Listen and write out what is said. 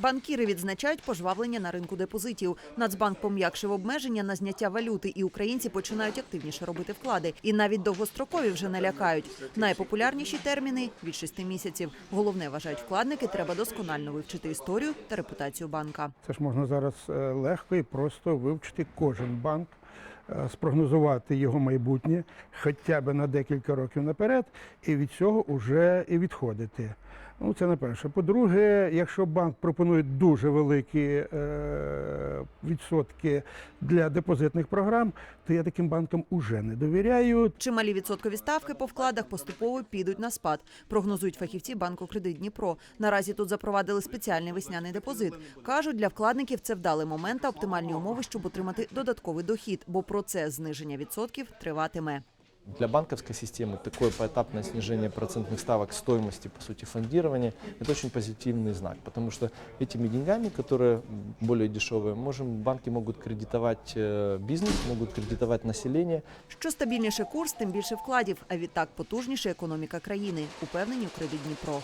Банкіри відзначають пожвавлення на ринку депозитів. Нацбанк пом'якшив обмеження на зняття валюти, і українці починають активніше робити вклади. І навіть довгострокові вже не лякають. Найпопулярніші терміни від 6 місяців. Головне вважають вкладники, треба досконально вивчити історію та репутацію банка. Це ж можна зараз е, легко і просто вивчити кожен банк, спрогнозувати його майбутнє хоча б на декілька років наперед, і від цього вже і відходити. Ну, це на перше. По-друге, якщо банк пропонує дуже великі е, відсотки для депозитних програм, то я таким банкам уже не довіряю. Чималі відсоткові ставки по вкладах поступово підуть на спад. Прогнозують фахівці банку Кредит Дніпро. Наразі тут запровадили спеціальний весняний депозит. кажуть, для вкладників це вдалий момент та оптимальні умови, щоб отримати додатковий дохід, бо процес зниження відсотків триватиме. Для банковской системы такое поэтапное снижение процентных ставок стоимости, по сути, фондирования, это очень позитивный знак, потому что этими деньгами, которые более дешевые, можем, банки могут кредитовать э, бизнес, могут кредитовать население, Що стабільніше курс, тим більше вкладів, а відтак потужніша економіка країни, упевнені у Кредит Дніпро.